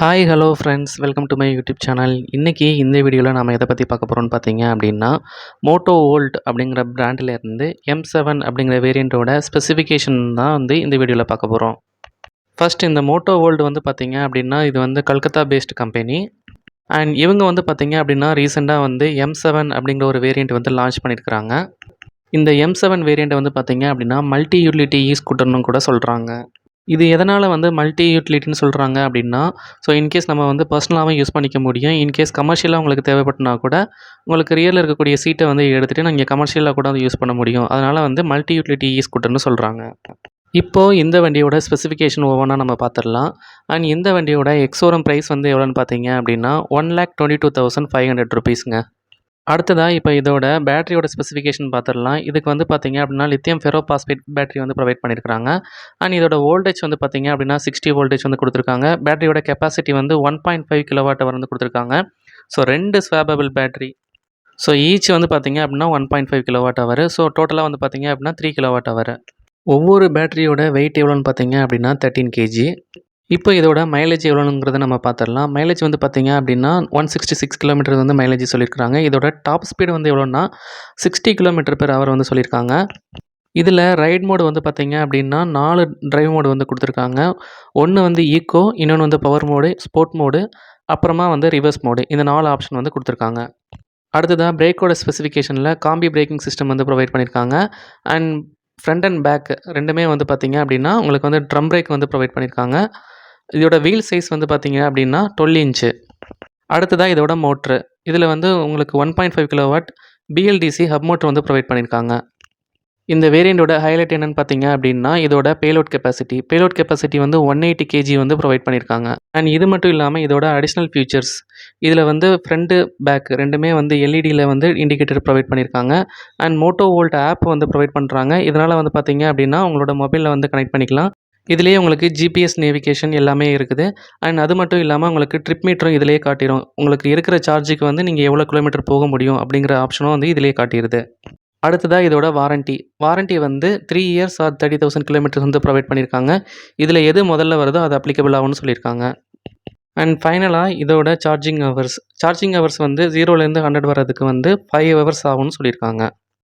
Hi hello friends welcome to my YouTube channel இன்றைக்கி இந்த வீடியோவில் நம்ம எதை பற்றி பார்க்க போகிறோம்னு பார்த்தீங்க அப்படின்னா மோட்டோ ஓல்ட் அப்படிங்கிற பிராண்டிலேருந்து எம் செவன் அப்படிங்கிற வேரியண்ட்டோட ஸ்பெசிஃபிகேஷன் தான் வந்து இந்த வீடியோவில் பார்க்க போகிறோம் ஃபஸ்ட் இந்த மோட்டோ ஓல்டு வந்து பார்த்தீங்க அப்படின்னா இது வந்து கல்கத்தா பேஸ்டு கம்பெனி அண்ட் இவங்க வந்து பார்த்தீங்க அப்படின்னா ரீசெண்டாக வந்து எம் செவன் அப்படிங்கிற ஒரு வேரியண்ட் வந்து லான்ச் பண்ணியிருக்கிறாங்க. இந்த எம் செவன் வேரியண்ட்டை வந்து பார்த்தீங்க அப்படின்னா மல்டி யூட்டிலிட்டி இ ஸ்கூட்டர்னு கூட சொல்கிறாங்க இது எதனால் வந்து மல்டி யூட்டிலிட்டின்னு சொல்கிறாங்க அப்படின்னா ஸோ இன்கேஸ் நம்ம வந்து பர்சனலாகவும் யூஸ் பண்ணிக்க முடியும். இன்கேஸ் கமர்ஷியலாக உங்களுக்கு தேவைப்பட்டனா கூட உங்களுக்கு ரியலில் இருக்கக்கூடிய சீட்டை வந்து எடுத்துகிட்டு நீங்கள் கமர்ஷியலாக கூட வந்து யூஸ் பண்ண முடியும். அதனால் வந்து மல்டி யூட்டிலிட்டி இ ஸ்கூட்டர்னு சொல்கிறாங்க இப்போது இந்த வண்டியோட ஸ்பெசிஃபிகேஷன் ஒவ்வொன்றா நம்ம பார்த்துடலாம் அண்ட் இந்த வண்டியோட எக்ஸோரம் ப்ரைஸ் வந்து எவ்வளோன்னு பார்த்தீங்க அப்படின்னா one lakh twenty two thousand five hundred ருபீஸுங்க அடுத்ததாக இப்போ இதோட பேட்டரியோட ஸ்பெசிஃபிகேஷன் பார்த்துடலாம் இதுக்கு வந்து பார்த்தீங்க அப்படின்னா லித்தியம் ஃபெரோ பாஸ்பேட் பேட்டரி வந்து ப்ரொவைட் பண்ணியிருக்காங்க அண்ட் இதோட வோல்டேஜ் வந்து பார்த்திங்க அப்படின்னா சிக்ஸ்டி வோல்டேஜ் வந்து கொடுத்துருக்காங்க. பேட்டரியோட கெப்பாசிட்டி வந்து ஒன் பாயிண்ட் ஃபைவ் கிலோவாட் வந்து கொடுத்துருக்காங்க. ஸோ ரெண்டு ஸ்வாபபிள் பேட்டரி ஸோ ஈச் வந்து பார்த்தீங்க அப்படின்னா one point five kilowatt hour so டோட்டலாக வந்து பார்த்தீங்க அப்படின்னா த்ரீ கிலோவாட் அவர் ஒவ்வொரு பேட்டரியோட வெயிட் எவ்வளோன்னு பார்த்தீங்க அப்படின்னா தேர்ட்டீன் கேஜி இப்போ இதோட மைலேஜ் எவ்வளோங்கிறத நம்ம பார்த்துடலாம். மைலேஜ் வந்து பார்த்தீங்க அப்படின்னா ஒன் சிக்ஸ்டி சிக்ஸ் கிலோமீட்டர் வந்து மைலேஜ் சொல்லியிருக்காங்க இதோட டாப் ஸ்பீடு வந்து எவ்வளோன்னா சிக்ஸ்டி கிலோமீட்டர் பெர் ஹவர் வந்து சொல்லியிருக்காங்க. இதில் ரைட் மோடு வந்து பார்த்திங்க அப்படின்னா நாலு டிரைவ் மோடு வந்து கொடுத்துருக்காங்க. ஒன்று வந்து ஈக்கோ இன்னொன்று வந்து பவர் மோடு ஸ்போர்ட் மோடு அப்புறமா வந்து ரிவர்ஸ் மோடு இந்த நாலு ஆப்ஷன் வந்து கொடுத்துருக்காங்க. அடுத்ததாக பிரேக்கோட ஸ்பெசிஃபிகேஷனில் காம்பி பிரேக்கிங் சிஸ்டம் வந்து ப்ரொவைட் பண்ணியிருக்காங்க. அண்ட் ஃப்ரண்ட் அண்ட் பேக் ரெண்டுமே வந்து பார்த்தீங்க அப்படின்னா உங்களுக்கு வந்து ட்ரம் பிரேக் வந்து ப்ரொவைட் பண்ணியிருக்காங்க. இதோட வீல் சைஸ் வந்து பார்த்தீங்க அப்படின்னா டுவெல் இன்ச்சு அடுத்ததாக இதோட மோட்ரு இதில் வந்து உங்களுக்கு one point five kilo watt BLDC hub motor வந்து ப்ரொவைட் பண்ணியிருக்காங்க இந்த வேரியண்ட்டோட ஹைலைட் என்னென்னு பார்த்தீங்க அப்படின்னா இதோட பேலோட் கெப்பாசிட்டி பேலோட் கெப்பாசிட்டி வந்து ஒன் எயிட்டி கேஜி வந்து ப்ரொவைட் பண்ணியிருக்காங்க அண்ட் இது மட்டும் இல்லாமல் இதோட அடிஷ்னல் ஃபியூச்சர்ஸ் இதில் வந்து ஃப்ரண்ட்டு பேக் ரெண்டுமே வந்து எல்இடியில் வந்து இண்டிகேட்டர் ப்ரொவைட் பண்ணியிருக்காங்க அண்ட் மோட்டோ வோல்ட் ஆப் வந்து ப்ரொவைட் பண்ணுறாங்க இதனால் வந்து பார்த்தீங்க அப்படின்னா உங்களோட மொபைலில் வந்து கனெக்ட் பண்ணிக்கலாம். இதுலேயே உங்களுக்கு ஜிபிஎஸ் நேவிகேஷன் எல்லாமே இருக்குது. அண்ட் அது மட்டும் இல்லாமல் உங்களுக்கு ட்ரிப் மீட்டரும் இதிலேயே காட்டிடும் உங்களுக்கு இருக்கிற சார்ஜுக்கு வந்து நீங்கள் எவ்வளோ கிலோமீட்டர் போக முடியும் அப்படிங்கிற ஆப்ஷனும் வந்து இதிலேயே காட்டிடுது அடுத்ததாக இதோட வாரண்ட்டி வாரண்ட்டி வந்து three years or thirty thousand kilometres வந்து ப்ரொவைட் பண்ணியிருக்காங்க இதில் எது முதல்ல வருதோ அது அப்ளிகபிள் ஆகும்னு சொல்லியிருக்காங்க. அண்ட் ஃபைனலாக இதோட சார்ஜிங் ஹவர்ஸ் சார்ஜிங் ஹவர்ஸ் வந்து ஜீரோலேருந்து ஹண்ட்ரட் வர்றதுக்கு வந்து ஃபைவ் ஹவர்ஸ் ஆகும்னு சொல்லியிருக்காங்க.